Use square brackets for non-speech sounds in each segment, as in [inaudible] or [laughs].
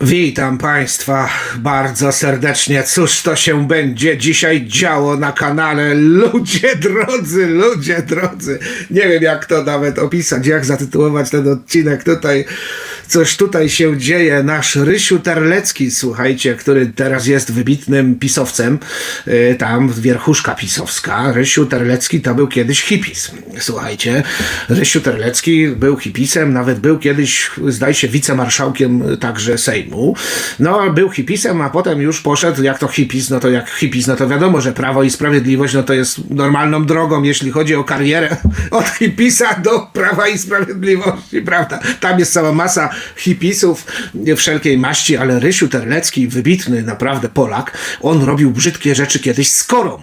Witam Państwa bardzo serdecznie. Cóż to się będzie dzisiaj działo na kanale? Ludzie drodzy, ludzie drodzy. Nie wiem jak to nawet opisać, jak zatytułować ten odcinek tutaj. Coś tutaj się dzieje. Nasz Rysiu Terlecki, słuchajcie, który teraz jest wybitnym pisowcem, yy, tam wierchuszka pisowska. Rysiu Terlecki to był kiedyś hipis. Słuchajcie, Rysiu Terlecki był hipisem, nawet był kiedyś, zdaje się, wicemarszałkiem także Sejmu. No, był hipisem, a potem już poszedł, jak to hipis, no to jak hipis, no to wiadomo, że Prawo i Sprawiedliwość, no to jest normalną drogą, jeśli chodzi o karierę [laughs] od hipisa do Prawa i Sprawiedliwości, prawda? Tam jest cała masa hipisów wszelkiej maści, ale Rysiu Terlecki, wybitny naprawdę Polak, on robił brzydkie rzeczy kiedyś z korą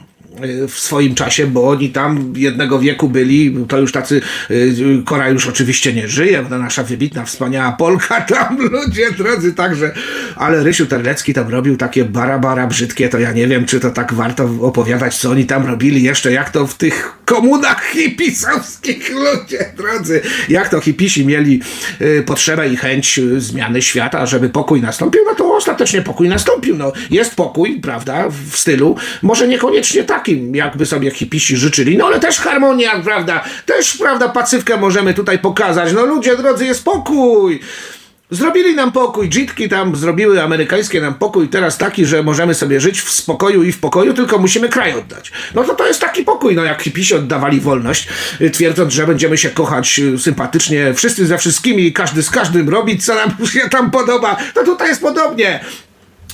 w swoim czasie, bo oni tam jednego wieku byli, to już tacy, y, Kora już oczywiście nie żyje, to nasza wybitna, wspaniała Polka, [laughs] tam ludzie drodzy także, ale Rysiu Terlecki tam robił takie bara-bara brzydkie, to ja nie wiem, czy to tak warto opowiadać, co oni tam robili jeszcze, jak to w tych komunach hipisowskich, [laughs] ludzie drodzy, jak to hipisi mieli y, potrzebę i chęć y, zmiany świata, żeby pokój nastąpił, no to ostatecznie pokój nastąpił, no. Jest pokój, prawda, w stylu, może niekoniecznie takim, jakby sobie hipisi życzyli, no ale też harmonia, prawda, też, prawda, pacywkę możemy tutaj pokazać, no ludzie drodzy, jest pokój, Zrobili nam pokój, dzitki tam zrobiły amerykańskie nam pokój teraz taki, że możemy sobie żyć w spokoju i w pokoju, tylko musimy kraj oddać. No to to jest taki pokój, no jak hipisi oddawali wolność, y, twierdząc, że będziemy się kochać y, sympatycznie, wszyscy ze wszystkimi, każdy z każdym robić, co nam się tam podoba, to tutaj jest podobnie.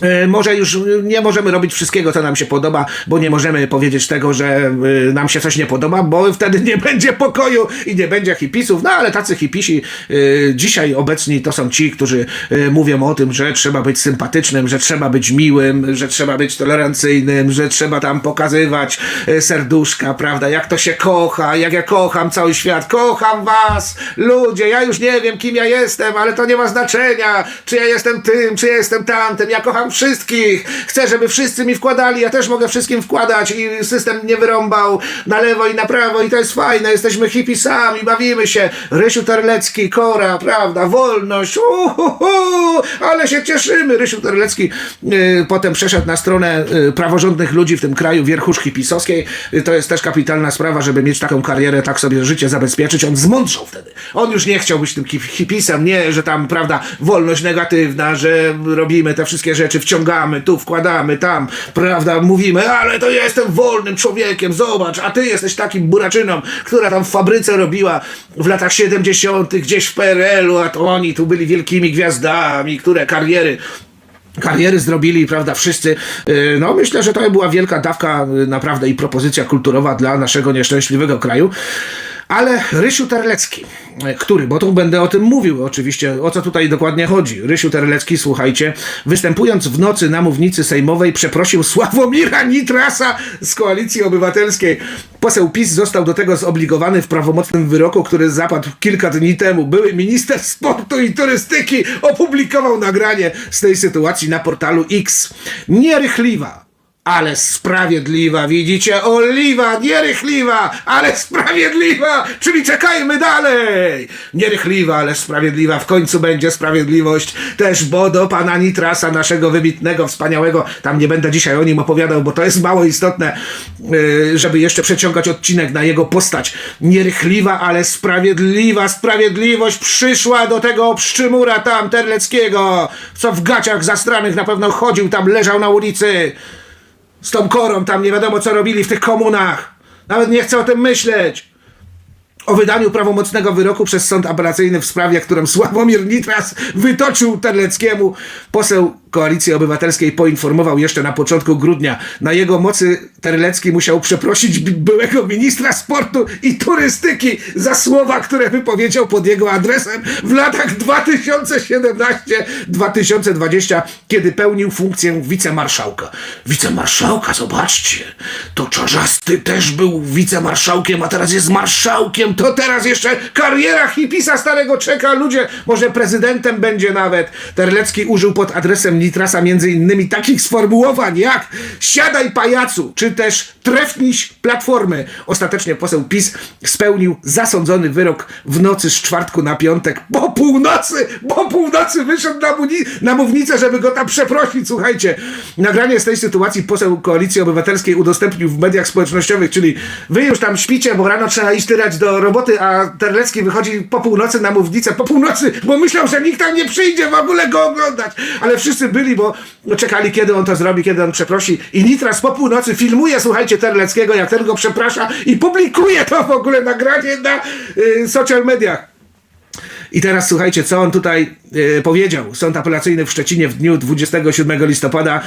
E, Może już nie możemy robić wszystkiego, co nam się podoba, bo nie możemy powiedzieć tego, że y, nam się coś nie podoba, bo wtedy nie [laughs] będzie pokoju i nie będzie hipisów. No ale tacy hipisi y, dzisiaj obecni to są ci, którzy mówią o tym, że trzeba być sympatycznym, że trzeba być miłym, że trzeba być tolerancyjnym, że trzeba tam pokazywać serduszka, prawda? Jak to się kocha, jak ja kocham cały świat, kocham was, ludzie, ja już nie wiem, kim ja jestem, ale to nie ma znaczenia, czy ja jestem tym, czy ja jestem tamtym, ja kocham wszystkich, chcę, żeby wszyscy mi wkładali, ja też mogę wszystkim wkładać i system nie wyrąbał. Na lewo i na prawo i to jest fajne, jesteśmy hipisami, bawimy się, Rysiu Terlecki, Kora, prawda, wolność, uhuhu, ale się cieszymy, Rysiu Terlecki y, potem przeszedł na stronę y, praworządnych ludzi w tym kraju, wierchuszki pisowskiej, y, to jest też kapitalna sprawa, żeby mieć taką karierę, tak sobie życie zabezpieczyć, on zmądrzał wtedy, on już nie chciał być tym hip- hipisem, nie, że tam, prawda, wolność negatywna, że robimy te wszystkie rzeczy, wciągamy, tu wkładamy, tam, prawda, mówimy, ale to ja jestem wolnym człowiekiem, zobacz, a ty jesteś takim buraczyną, która tam w fabryce robiła w latach 70. gdzieś w PRL-u, a to oni tu byli wielkimi gwiazdami, które kariery kariery zrobili, prawda, wszyscy. Yy, No, myślę, że to była wielka dawka, yy, naprawdę, i propozycja kulturowa dla naszego nieszczęśliwego kraju. Ale Rysiu Terlecki, który, bo tu będę o tym mówił oczywiście, o co tutaj dokładnie chodzi. Rysiu Terlecki, słuchajcie, występując w nocy na mównicy sejmowej, przeprosił Sławomira Nitrasa z Koalicji Obywatelskiej. Poseł PiS został do tego zobligowany w prawomocnym wyroku, który zapadł kilka dni temu. Były minister sportu i turystyki opublikował nagranie z tej sytuacji na portalu X. Nierychliwa. Ale sprawiedliwa, widzicie? Oliwa, nierychliwa, ale sprawiedliwa, czyli czekajmy dalej. Nierychliwa, ale sprawiedliwa, w końcu będzie sprawiedliwość też, bo do pana Nitrasa, naszego wybitnego, wspaniałego, tam nie będę dzisiaj o nim opowiadał, bo to jest mało istotne, yy, żeby jeszcze przeciągać odcinek na jego postać. Nierychliwa, ale sprawiedliwa, sprawiedliwość przyszła do tego pszczymura tam, Terleckiego, co w gaciach zastranych na pewno chodził, tam leżał na ulicy z tą korą tam nie wiadomo co robili w tych komunach. Nawet nie chcę o tym myśleć. O wydaniu prawomocnego wyroku przez sąd apelacyjny w sprawie, którą Sławomir Nitras wytoczył Terleckiemu, poseł Koalicji Obywatelskiej poinformował jeszcze na początku grudnia. Na jego mocy Terlecki musiał przeprosić byłego ministra sportu i turystyki za słowa, które wypowiedział pod jego adresem w latach 2017-2020, kiedy pełnił funkcję wicemarszałka. Wicemarszałka, zobaczcie, to Czarzasty też był wicemarszałkiem, a teraz jest marszałkiem to teraz jeszcze kariera hipisa starego czeka. Ludzie, może prezydentem będzie nawet. Terlecki użył pod adresem Nitrasa między innymi takich sformułowań jak siadaj pajacu, czy też trefniś platformy. Ostatecznie poseł PiS spełnił zasądzony wyrok w nocy z czwartku na piątek. Po północy, po północy wyszedł na, na mównicę, żeby go tam przeprosić. Słuchajcie, nagranie z tej sytuacji poseł Koalicji Obywatelskiej udostępnił w mediach społecznościowych, czyli wy już tam śpicie, bo rano trzeba iść tyrać do roboty, a Terlecki wychodzi po północy na mównicę, po północy, bo myślał, że nikt tam nie przyjdzie w ogóle go oglądać. Ale wszyscy byli, bo czekali, kiedy on to zrobi, kiedy on przeprosi. I Nitras po północy filmuje, słuchajcie, Terleckiego, jak ten go przeprasza i publikuje to w ogóle nagranie na y, social mediach. I teraz słuchajcie, co on tutaj e, powiedział. Sąd apelacyjny w Szczecinie w dniu 27 listopada e,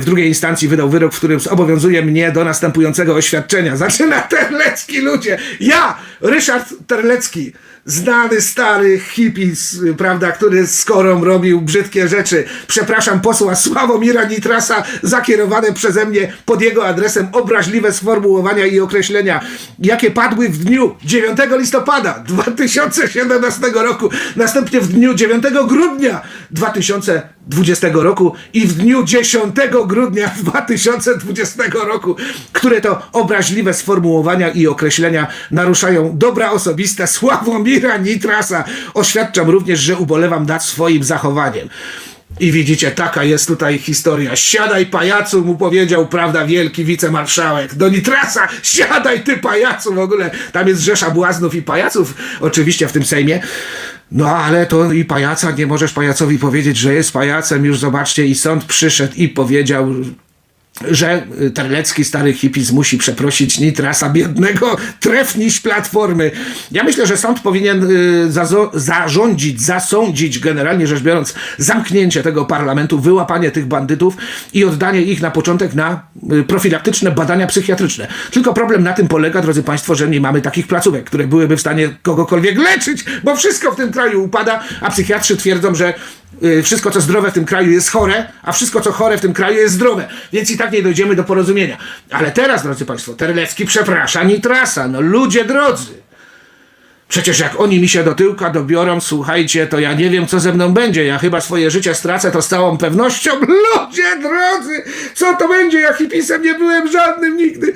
w drugiej instancji wydał wyrok, w którym zobowiązuje mnie do następującego oświadczenia. [laughs] Zaczyna Terlecki, ludzie. Ja, Ryszard Terlecki, znany stary hipis, prawda, który z korą robił brzydkie rzeczy. Przepraszam posła Sławomira Nitrasa za kierowane przeze mnie pod jego adresem obraźliwe sformułowania i określenia, jakie padły w dniu 9 listopada 2017 roku, następnie w dniu 9 grudnia 2020 roku i w dniu 10 grudnia 2020 roku, które to obraźliwe sformułowania i określenia naruszają dobra osobiste Sławomira Nitrasa. Oświadczam również, że ubolewam nad swoim zachowaniem. I widzicie, taka jest tutaj historia. Siadaj pajacu, mu powiedział, prawda, wielki wicemarszałek. Do Nitrasa, siadaj ty pajacu w ogóle. Tam jest rzesza błaznów i pajaców, oczywiście w tym Sejmie. No ale to i pajaca, nie możesz pajacowi powiedzieć, że jest pajacem. Już zobaczcie, i sąd przyszedł i powiedział, że y, Terlecki, stary hipis, musi przeprosić Nitrasa, biednego trefniś Platformy. Ja myślę, że sąd powinien y, zarządzić, zasądzić, generalnie rzecz biorąc, zamknięcie tego parlamentu, wyłapanie tych bandytów i oddanie ich na początek na y, profilaktyczne badania psychiatryczne. Tylko problem na tym polega, drodzy Państwo, że nie mamy takich placówek, które byłyby w stanie kogokolwiek leczyć, bo wszystko w tym kraju upada, a psychiatrzy twierdzą, że wszystko, co zdrowe w tym kraju jest chore, a wszystko, co chore w tym kraju jest zdrowe. Więc i tak nie dojdziemy do porozumienia. Ale teraz, drodzy Państwo, Terlecki przeprasza Nitrasa. No ludzie drodzy. Przecież jak oni mi się do tyłka dobiorą, słuchajcie, to ja nie wiem, co ze mną będzie. Ja chyba swoje życie stracę to z całą pewnością. [laughs] Ludzie drodzy, co to będzie? Ja hipisem nie byłem żadnym nigdy.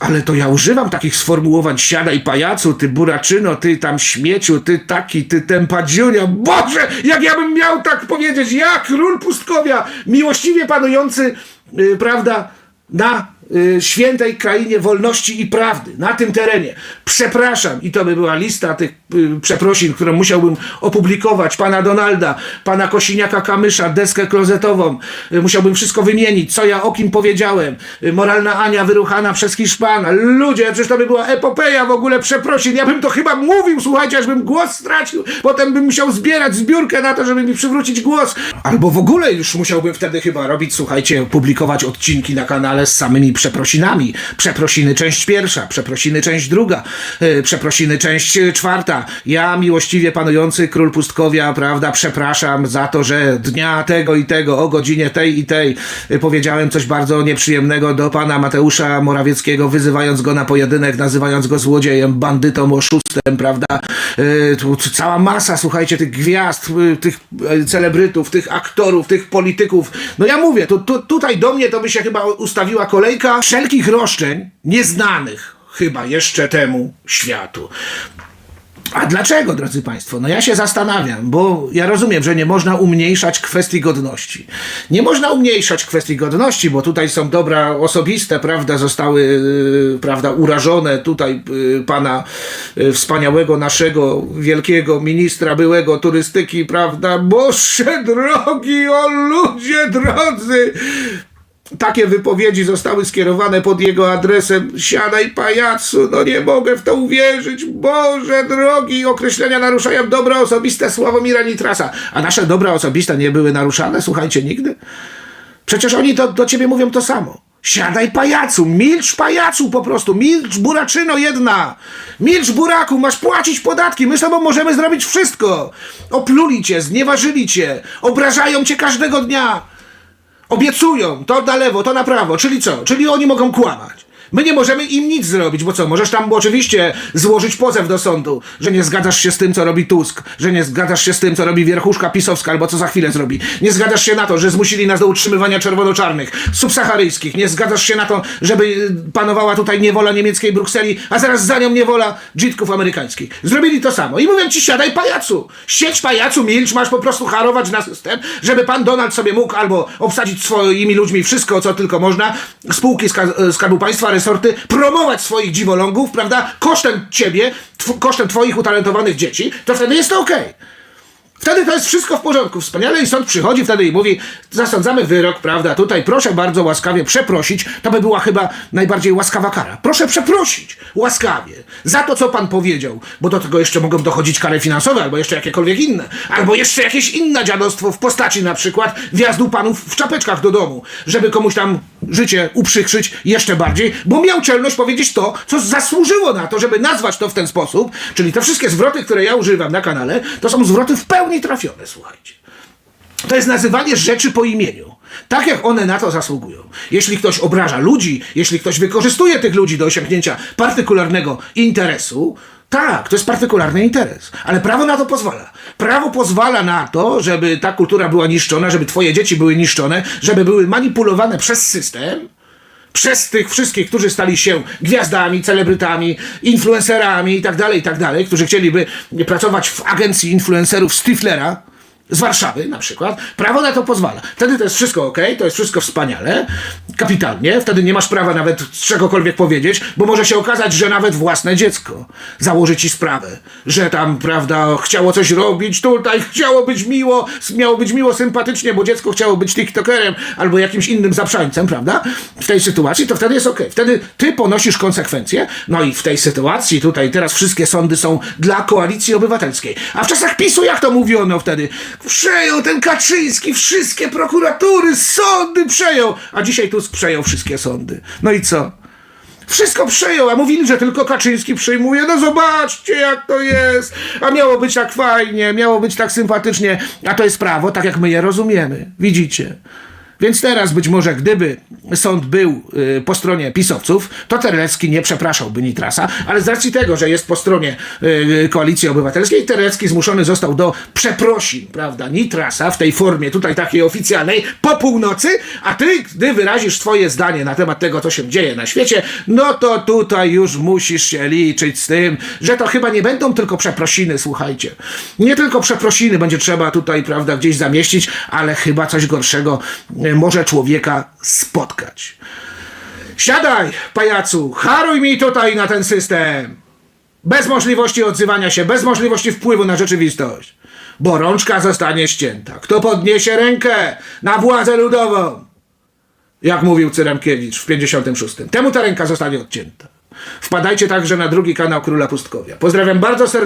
Ale to ja używam takich sformułowań siadaj pajacu, ty buraczyno, ty tam śmieciu, ty taki, ty tempadziunio. Boże, jak ja bym miał tak powiedzieć, ja król pustkowia, miłościwie panujący, na y, świętej krainie wolności i prawdy, na tym terenie. Przepraszam, i to by była lista tych y, przeprosin, którą musiałbym opublikować, pana Donalda, pana Kosiniaka-Kamysza, deskę klozetową, y, musiałbym wszystko wymienić, co ja o kim powiedziałem, y, moralna Ania wyruchana przez Hiszpana, ludzie, przecież to by była epopeja w ogóle przeprosin, ja bym to chyba mówił, słuchajcie, aż bym głos stracił, potem bym musiał zbierać zbiórkę na to, żeby mi przywrócić głos, albo w ogóle już musiałbym wtedy chyba robić, słuchajcie, publikować odcinki na kanale z samymi przeprosinami. Przeprosiny część pierwsza, przeprosiny część druga, yy, przeprosiny część czwarta. Ja, miłościwie panujący król pustkowia, prawda, przepraszam za to, że dnia tego i tego, o godzinie tej i tej yy, powiedziałem coś bardzo nieprzyjemnego do pana Mateusza Morawieckiego, wyzywając go na pojedynek, nazywając go złodziejem, bandytą, oszustem, prawda. Yy, tu, cała masa, słuchajcie, tych gwiazd, tych celebrytów, tych aktorów, tych polityków. No ja mówię, tu, tu, tutaj do mnie to by się chyba ustawiła kolejka wszelkich roszczeń nieznanych chyba jeszcze temu światu. A dlaczego, drodzy Państwo? No ja się zastanawiam, bo ja rozumiem, że nie można umniejszać kwestii godności. Nie można umniejszać kwestii godności, bo tutaj są dobra osobiste, prawda, zostały, yy, prawda, urażone tutaj yy, pana yy, wspaniałego naszego wielkiego ministra byłego turystyki, prawda? Boże drogi, o ludzie drodzy! Takie wypowiedzi zostały skierowane pod jego adresem. Siadaj, pajacu, no nie mogę w to uwierzyć. Boże drogi, określenia naruszają dobra osobiste Sławomira Nitrasa. A nasze dobra osobiste nie były naruszane, słuchajcie, nigdy? Przecież oni do, do ciebie mówią to samo. Siadaj, pajacu, milcz, pajacu, po prostu, milcz, buraczyno jedna. Milcz, buraku, masz płacić podatki, my z tobą możemy zrobić wszystko. Opluli cię, znieważyli cię, obrażają cię każdego dnia. Obiecują to na lewo, to na prawo, czyli co? Czyli oni mogą kłamać. My nie możemy im nic zrobić, bo co? Możesz tam oczywiście złożyć pozew do sądu, że nie zgadzasz się z tym, co robi Tusk, że nie zgadzasz się z tym, co robi wierchuszka pisowska, albo co za chwilę zrobi. Nie zgadzasz się na to, że zmusili nas do utrzymywania czerwono-czarnych, subsaharyjskich. Nie zgadzasz się na to, żeby y, panowała tutaj niewola niemieckiej Brukseli, a zaraz za nią niewola dżitków amerykańskich. Zrobili to samo. I mówią ci, siadaj pajacu. Siedź pajacu, milcz, masz po prostu harować na system, żeby pan Donald sobie mógł albo obsadzić swoimi ludźmi wszystko, co tylko można, spółki ska- Skarbu Państwa, resorty, promować swoich dziwolągów, prawda, kosztem ciebie, tw- kosztem twoich utalentowanych dzieci, to wtedy jest to okej. Wtedy to jest wszystko w porządku, wspaniale i sąd przychodzi wtedy i mówi, zasądzamy wyrok, prawda, tutaj proszę bardzo łaskawie przeprosić, to by była chyba najbardziej łaskawa kara. Proszę przeprosić, łaskawie, za to, co pan powiedział, bo do tego jeszcze mogą dochodzić kary finansowe, albo jeszcze jakiekolwiek inne, albo jeszcze jakieś inne dziadostwo w postaci na przykład wjazdu panów w czapeczkach do domu, żeby komuś tam życie uprzykrzyć jeszcze bardziej, bo miał czelność powiedzieć to, co zasłużyło na to, żeby nazwać to w ten sposób, czyli te wszystkie zwroty, które ja używam na kanale, to są zwroty w pełni trafione, słuchajcie. To jest nazywanie rzeczy po imieniu. Tak jak one na to zasługują. Jeśli ktoś obraża ludzi, jeśli ktoś wykorzystuje tych ludzi do osiągnięcia partykularnego interesu, tak, to jest partykularny interes, ale prawo na to pozwala. Prawo pozwala na to, żeby ta kultura była niszczona, żeby twoje dzieci były niszczone, żeby były manipulowane przez system, przez tych wszystkich, którzy stali się gwiazdami, celebrytami, influencerami i tak dalej, i tak dalej, którzy chcieliby pracować w agencji influencerów Stiflera z Warszawy na przykład, prawo na to pozwala. Wtedy to jest wszystko ok, to jest wszystko wspaniale, kapitalnie, wtedy nie masz prawa nawet czegokolwiek powiedzieć, bo może się okazać, że nawet własne dziecko założy ci sprawę, że tam, prawda, chciało coś robić, tutaj chciało być miło, miało być miło, sympatycznie, bo dziecko chciało być tiktokerem albo jakimś innym zaprzańcem, prawda, w tej sytuacji, to wtedy jest ok. Wtedy ty ponosisz konsekwencje, no i w tej sytuacji tutaj teraz wszystkie sądy są dla koalicji obywatelskiej. A w czasach PiSu, jak to mówiono wtedy, przejął ten Kaczyński wszystkie prokuratury, sądy przejął, a dzisiaj Tusk przejął wszystkie sądy. No i co? Wszystko przejął, a mówili, że tylko Kaczyński przyjmuje. No zobaczcie, jak to jest. A miało być tak fajnie, miało być tak sympatycznie. A to jest prawo, tak jak my je rozumiemy. Widzicie? Więc teraz być może, gdyby sąd był y, po stronie pisowców, to Terlecki nie przepraszałby Nitrasa, ale z racji tego, że jest po stronie y, Koalicji Obywatelskiej, Terlecki zmuszony został do przeprosin, prawda, Nitrasa w tej formie tutaj takiej oficjalnej po północy, a ty, gdy wyrazisz twoje zdanie na temat tego, co się dzieje na świecie, no to tutaj już musisz się liczyć z tym, że to chyba nie będą tylko przeprosiny, słuchajcie. Nie tylko przeprosiny będzie trzeba tutaj, prawda, gdzieś zamieścić, ale chyba coś gorszego może człowieka spotkać. Siadaj, pajacu, haruj mi tutaj na ten system. Bez możliwości odzywania się, bez możliwości wpływu na rzeczywistość. Bo rączka zostanie ścięta. Kto podniesie rękę na władzę ludową, jak mówił Cyremkiewicz w 56. Temu ta ręka zostanie odcięta. Wpadajcie także na drugi kanał Króla Pustkowia. Pozdrawiam bardzo serdecznie.